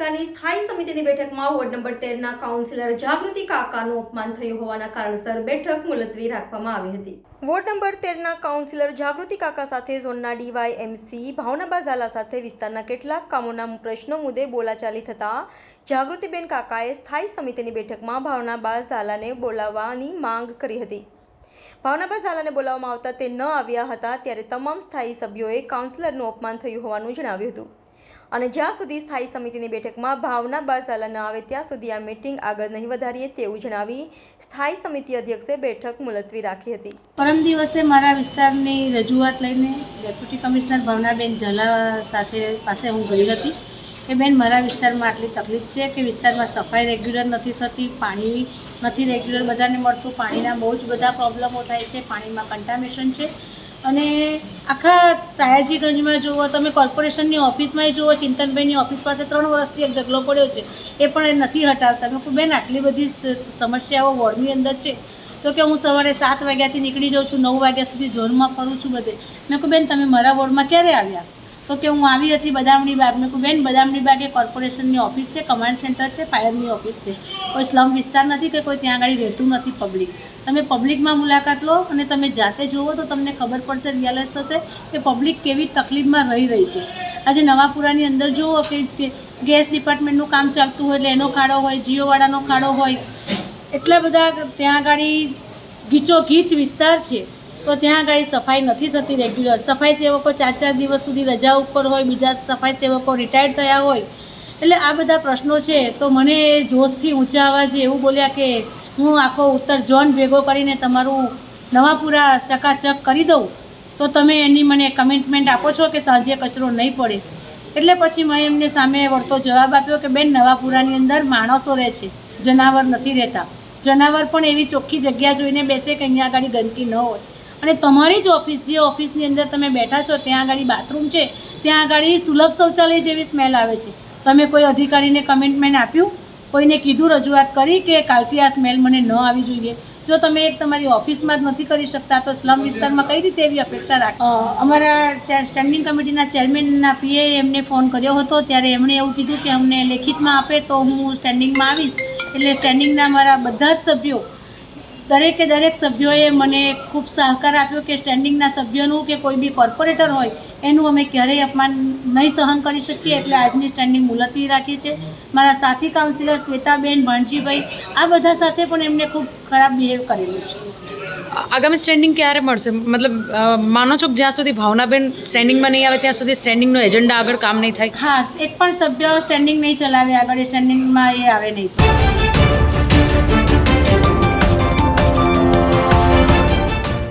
વિસ્તારમાં ward number તેરના councillor Jagruti કાકાનું અપમાન થયું હોવાના કારણસર બેઠક મુલતવી રાખવામાં આવી હતી. વોર્ડ નંબર તેરના કાઉન્સિલર જાગૃતિ કાકા સાથે ઝોનના ડીવાય એમસી ભાવનાબા ઝાલા સાથે વિસ્તારના કેટલાક કામોના પ્રશ્નો મુદ્દે બોલાચાલી થતા જાગૃતિબેન કાકાએ સ્થાયી સમિતિની બેઠકમાં ભાવનાબા ઝાલાને બોલાવવાની માંગ કરી હતી. ભાવનાબા ઝાલાને બોલાવવામાં આવતા તે ન આવ્યા હતા ત્યારે તમામ સ્થાયી સભ્યોએ કાઉન્સિલરનું અપમાન થયું હોવાનું જણાવ્યું હતું. અને જ્યાં સુધી સ્થાયી સમિતિની બેઠકમાં ભાવનાબા ઝાલા ન આવે, ત્યાં સુધી આ મીટિંગ આગળ નહીં વધારીએ તેવું જણાવી સ્થાયી સમિતિ અધ્યક્ષે બેઠક મુલતવી રાખી હતી. પરમ દિવસે મારા વિસ્તારની રજૂઆત લઈને ડેપ્યુટી કમિશનર ભાવનાબેન ઝાલા સાથે પાસે હું ગઈ હતી કે, બેન, મારા વિસ્તારમાં આટલી તકલીફ છે કે વિસ્તારમાં સફાઈ રેગ્યુલર નથી થતી, પાણી નથી રેગ્યુલર બધાને મળતું, પાણીના બહુ જ બધા પ્રોબ્લેમો થાય છે, પાણીમાં કન્ટામિનેશન છે અને આખા સયાજીગંજમાં જુઓ, તમે કોર્પોરેશનની ઓફિસમાંય જુઓ, ચિંતનભાઈની ઓફિસ પાસે ત્રણ વર્ષથી એક ઢગલો પડ્યો છે, એ પણ એ નથી હટાવતા. મેં બેન, આટલી બધી સમસ્યાઓ વોર્ડની અંદર છે. તો કે હું સવારે સાત વાગ્યાથી નીકળી જાઉં છું, નવ વાગ્યા સુધી ઝોનમાં ફરું છું બધે. મેં કહું બેન, તમે મારા વોર્ડમાં ક્યારે આવ્યા? તો કે હું આવી હતી બદામડી બાગ. મેં કહું બેન બદામડી બાગ એ કોર્પોરેશનની ઓફિસ છે, કમાન્ડ સેન્ટર છે, ફાયરની ઓફિસ છે. કોઈ સ્લમ વિસ્તાર નથી કે કોઈ ત્યાં આગળ રહેતું નથી પબ્લિક. તમે પબ્લિકમાં મુલાકાત લો અને તમે જાતે જુઓ તો તમને ખબર પડશે રિયલાઇઝ થશે કે પબ્લિક કેવી તકલીફમાં રહી રહી છે. આજે નવાપુરાની અંદર જુઓ કે ગેસ ડિપાર્ટમેન્ટનું કામ ચાલતું હોય એટલે એનો ખાડો હોય, જીઓવાળાનો ખાડો હોય. એટલા બધા ત્યાં આગળ ગીચો ગીચ વિસ્તાર છે. તો ત્યાં આગળ સફાઈ નથી થતી રેગ્યુલર સફાઈ સેવકો ચાર ચાર દિવસ સુધી રજા ઉપર હોય, બીજા સફાઈ સેવકો રિટાયર્ડ થયા હોય. એટલે આ બધા પ્રશ્નો છે. તો મને જોશથી ઊંચા અવાજે એવું બોલ્યા કે હું આખો ઉત્તર ઝોન ભેગો કરીને તમારું નવાપુરા ચકાચક કરી દઉં. તો તમે એની મને કમિટમેન્ટ આપો છો કે સાંજે કચરો નહીં પડે? એટલે પછી મેં એમને સામે વળતો જવાબ આપ્યો કે બેન, નવાપુરાની અંદર માણસો રહે છે. જનાવર નથી રહેતા. જનાવર પણ એવી ચોખ્ખી જગ્યા જોઈને બેસે કે અહીંયા આગળ ગંદકી ન હોય. અને તમારી જ ઓફિસ, જે ઓફિસની અંદર તમે બેઠા છો, ત્યાં આગળ બાથરૂમ છે, ત્યાં આગળ સુલભ શૌચાલય જેવી સ્મેલ આવે છે. તમે કોઈ અધિકારીને કમિટમેન્ટ આપ્યું? કોઈને કીધું, રજૂઆત કરી કે કાલથી આ સ્મેલ મને ન આવી જોઈએ? જો તમે એક તમારી ઓફિસમાં જ નથી કરી શકતા, તો સ્લમ વિસ્તારમાં કઈ રીતે એવી અપેક્ષા રાખ? અમારા સ્ટેન્ડિંગ કમિટીના ચેરમેનના પીએ એમને ફોન કર્યો હતો, ત્યારે એમણે એવું કીધું કે અમને લેખિતમાં આપે તો હું સ્ટેન્ડિંગમાં આવીશ. એટલે સ્ટેન્ડિંગના મારા બધા જ સભ્યો દરેકે દરેક સભ્યોએ મને ખૂબ સહકાર આપ્યો કે સ્ટેન્ડિંગના સભ્યોનું કે કોઈ બી કોર્પોરેટર હોય એનું અમે ક્યારેય અપમાન નહીં સહન કરી શકીએ એટલે આજની સ્ટેન્ડિંગ મુલતવી રાખી છે મારા સાથી કાઉન્સિલર શ્વેતાબેન ભણજીભાઈ આ બધા સાથે પણ એમને ખૂબ ખરાબ બિહેવ કરેલું છે. આગામી સ્ટેન્ડિંગ ક્યારે મળશે? મતલબ માનો છો કે જ્યાં સુધી ભાવનાબેન સ્ટેન્ડિંગમાં નહીં આવે ત્યાં સુધી સ્ટેન્ડિંગનો એજન્ડા આગળ કામ નહીં થાય? હા એક પણ સભ્ય સ્ટેન્ડિંગ નહીં ચલાવે આગળ સ્ટેન્ડિંગમાં એ આવે નહીં